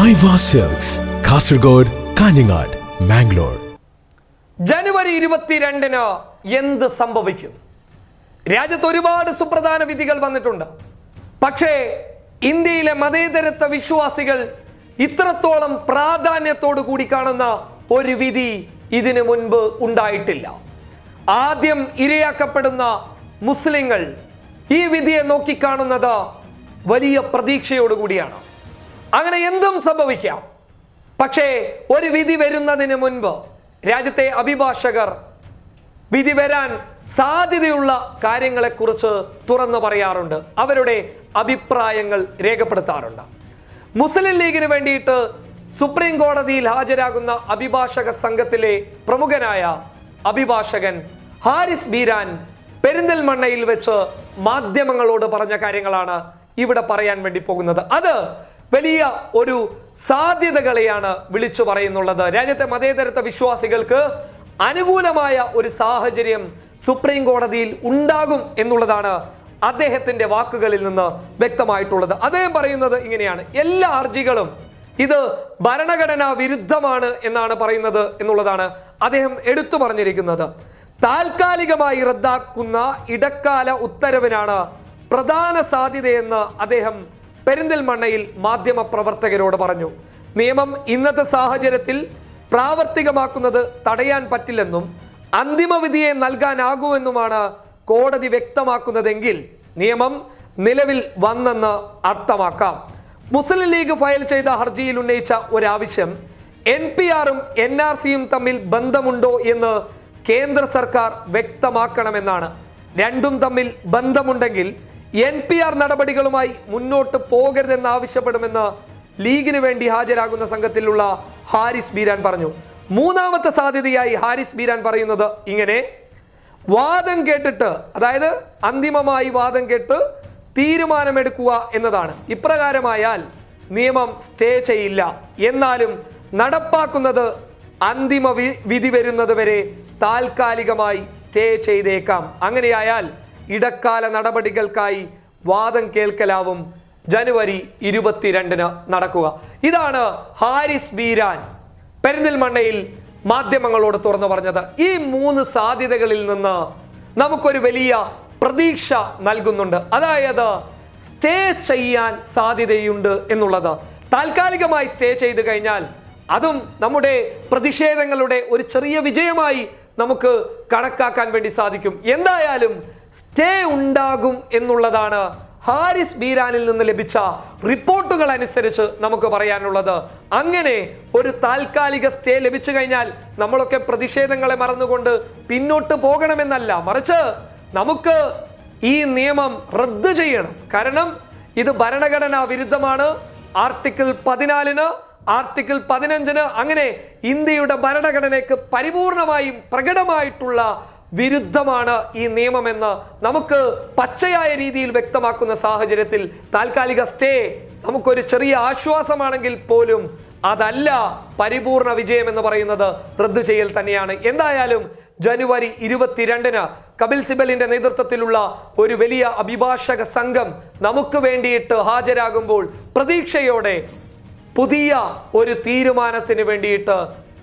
Cells Kasaragod Kanhangad Mangalore ജനുവരി ഇരുപത്തിരണ്ടിന് എന്ത് സംഭവിക്കും? രാജ്യത്ത് ഒരുപാട് സുപ്രധാന വിധികൾ വന്നിട്ടുണ്ട്. പക്ഷേ ഇന്ത്യയിലെ മതേതരത്വ വിശ്വാസികൾ ഇത്രത്തോളം പ്രാധാന്യത്തോടു കൂടി കാണുന്ന ഒരു വിധി ഇതിനു മുൻപ് ഉണ്ടായിട്ടില്ല. ആദ്യം ഇരയാക്കപ്പെടുന്ന മുസ്ലിങ്ങൾ ഈ വിധിയെ നോക്കിക്കാണുന്നത് വലിയ പ്രതീക്ഷയോടുകൂടിയാണ്. അങ്ങനെ എന്തും സംഭവിക്കാം. പക്ഷേ ഒരു വിധി വരുന്നതിന് മുൻപ് രാജ്യത്തെ അഭിഭാഷകർ വിധി വരാൻ സാധ്യതയുള്ള കാര്യങ്ങളെക്കുറിച്ച് തുറന്നു പറയാറുണ്ട്. അവരുടെ അഭിപ്രായങ്ങൾ രേഖപ്പെടുത്താറുണ്ട്. മുസ്ലിം ലീഗിന് വേണ്ടിയിട്ട് സുപ്രീം കോടതിയിൽ ഹാജരാകുന്ന അഭിഭാഷക സംഘത്തിലെ പ്രമുഖനായ അഭിഭാഷകൻ ഹാരിസ് ബീരാൻ പെരിന്തൽമണ്ണയിൽ വെച്ച് മാധ്യമങ്ങളോട് പറഞ്ഞ കാര്യങ്ങളാണ് ഇവിടെ പറയാൻ വേണ്ടി പോകുന്നത്. അത് വലിയ ഒരു സാധ്യതകളെയാണ് വിളിച്ചു പറയുന്നുള്ളത്. രാജ്യത്തെ മതേതരത്വ വിശ്വാസികൾക്ക് അനുകൂലമായ ഒരു സാഹചര്യം സുപ്രീം കോടതിയിൽ ഉണ്ടാകും എന്നുള്ളതാണ് അദ്ദേഹത്തിന്റെ വാക്കുകളിൽ നിന്ന് വ്യക്തമായിട്ടുള്ളത്. അദ്ദേഹം പറയുന്നത് ഇങ്ങനെയാണ്. എല്ലാ ഹർജികളും ഇത് ഭരണഘടനാ വിരുദ്ധമാണ് എന്നാണ് പറയുന്നത് എന്നുള്ളതാണ് അദ്ദേഹം എടുത്തു പറഞ്ഞിരിക്കുന്നത്. താൽക്കാലികമായി റദ്ദാക്കുന്ന ഇടക്കാല ഉത്തരവിനാണ് പ്രധാന സാധ്യതയെന്ന് അദ്ദേഹം പെരിന്തൽമണ്ണയിൽ മാധ്യമ പ്രവർത്തകരോട് പറഞ്ഞു നിയമം ഇന്നത്തെ സാഹചര്യത്തിൽ പ്രാവർത്തികമാക്കുന്നത് തടയാൻ പറ്റില്ലെന്നും അന്തിമ വിധിയെ നൽകാനാകുമെന്നുമാണ് കോടതി വ്യക്തമാക്കുന്നതെങ്കിൽ നിയമം നിലവിൽ വന്നെന്ന് അർത്ഥമാക്കാം. മുസ്ലിം ലീഗ് ഫയൽ ചെയ്ത ഹർജിയിൽ ഉന്നയിച്ച ഒരാവശ്യം എൻ പി ആറും എൻ ആർ സിയും തമ്മിൽ ബന്ധമുണ്ടോ എന്ന് കേന്ദ്ര സർക്കാർ വ്യക്തമാക്കണമെന്നാണ്. രണ്ടും തമ്മിൽ ബന്ധമുണ്ടെങ്കിൽ എൻ പി ആർ നടപടികളുമായി മുന്നോട്ട് പോകരുതെന്ന് ആവശ്യപ്പെടുമെന്ന് ലീഗിന് വേണ്ടി ഹാജരാകുന്ന സംഘത്തിലുള്ള ഹാരിസ് ബീരാൻ പറഞ്ഞു. മൂന്നാമത്തെ സാധ്യതയായി ഹാരിസ് ബീരാൻ പറയുന്നത് ഇങ്ങനെ. വാദം കേട്ടിട്ട് അതായത് അന്തിമമായി വാദം കേട്ട് തീരുമാനമെടുക്കുക എന്നതാണ്. ഇപ്രകാരമായാൽ നിയമം സ്റ്റേ ചെയ്യില്ല. എന്നാലും നടപ്പാക്കുന്നത് അന്തിമ വിധി വരുന്നത് വരെ താൽക്കാലികമായി സ്റ്റേ ചെയ്തേക്കാം. അങ്ങനെയായാൽ ഇടക്കാല നടപടികൾക്കായി വാദം കേൾക്കലാവും ജനുവരി ഇരുപത്തിരണ്ടിന് നടക്കുക. ഇതാണ് ഹാരിസ് ബീരാൻ പെരിന്തൽമണ്ണയിൽ മാധ്യമങ്ങളോട് തുറന്നു പറഞ്ഞത്. ഈ മൂന്ന് സാധ്യതകളിൽ നിന്ന് നമുക്കൊരു വലിയ പ്രതീക്ഷ നൽകുന്നുണ്ട്. അതായത് സ്റ്റേ ചെയ്യാൻ സാധ്യതയുണ്ട് എന്നുള്ളത്. താൽക്കാലികമായി സ്റ്റേ ചെയ്ത് കഴിഞ്ഞാൽ അതും നമ്മുടെ പ്രതിഷേധങ്ങളുടെ ഒരു ചെറിയ വിജയമായി നമുക്ക് കണക്കാക്കാൻ വേണ്ടി സാധിക്കും. എന്തായാലും സ്റ്റേ ഉണ്ടാകും എന്നുള്ളതാണ് ഹാരിസ് ബീരാനിൽ നിന്ന് ലഭിച്ച റിപ്പോർട്ടുകൾ അനുസരിച്ച് നമുക്ക് പറയാനുള്ളത്. അങ്ങനെ ഒരു താൽക്കാലിക സ്റ്റേ ലഭിച്ചു കഴിഞ്ഞാൽ നമ്മളൊക്കെ പ്രതിഷേധങ്ങളെ മറന്നുകൊണ്ട് പിന്നോട്ട് പോകണമെന്നല്ല. മറിച്ച് നമുക്ക് ഈ നിയമം റദ്ദ് ചെയ്യണം. കാരണം ഇത് ഭരണഘടനാ വിരുദ്ധമാണ്. ആർട്ടിക്കിൾ പതിനാലിന് ആർട്ടിക്കിൾ പതിനഞ്ചിന് അങ്ങനെ ഇന്ത്യയുടെ ഭരണഘടനയ്ക്ക് പരിപൂർണമായും പ്രകടമായിട്ടുള്ള വിരുദ്ധമാണ് ഈ നിയമമെന്ന് നമുക്ക് പച്ചയായ രീതിയിൽ വ്യക്തമാക്കുന്ന സാഹചര്യത്തിൽ താൽക്കാലിക സ്റ്റേ നമുക്കൊരു ചെറിയ ആശ്വാസമാണെങ്കിൽ പോലും അതല്ല പരിപൂർണ വിജയം എന്ന് പറയുന്നത് റദ്ദു ചെയ്യൽ തന്നെയാണ്. എന്തായാലും ജനുവരി ഇരുപത്തിരണ്ടിന് കപിൽ സിബലിന്റെ നേതൃത്വത്തിലുള്ള ഒരു വലിയ അഭിഭാഷക സംഘം നമുക്ക് വേണ്ടിയിട്ട് ഹാജരാകുമ്പോൾ പ്രതീക്ഷയോടെ പുതിയ ഒരു തീരുമാനത്തിന് വേണ്ടിയിട്ട്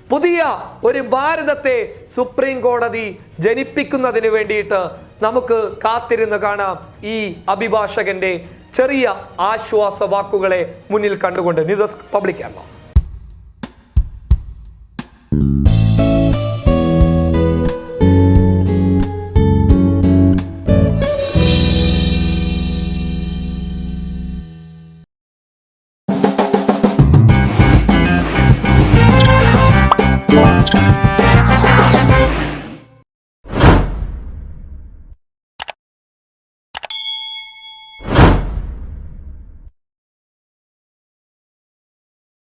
പുതിയ ഒരു ഭാരതത്തെ സുപ്രീം കോടതി ജനിപ്പിക്കുന്നതിന് വേണ്ടിയിട്ട് നമുക്ക് കാത്തിരുന്ന് കാണാം ഈ അഭിഭാഷകന്റെ ചെറിയ ആശ്വാസ വാക്കുകളെ മുന്നിൽ കണ്ടുകൊണ്ട് ന്യൂസ് പബ്ലിക് കേരള.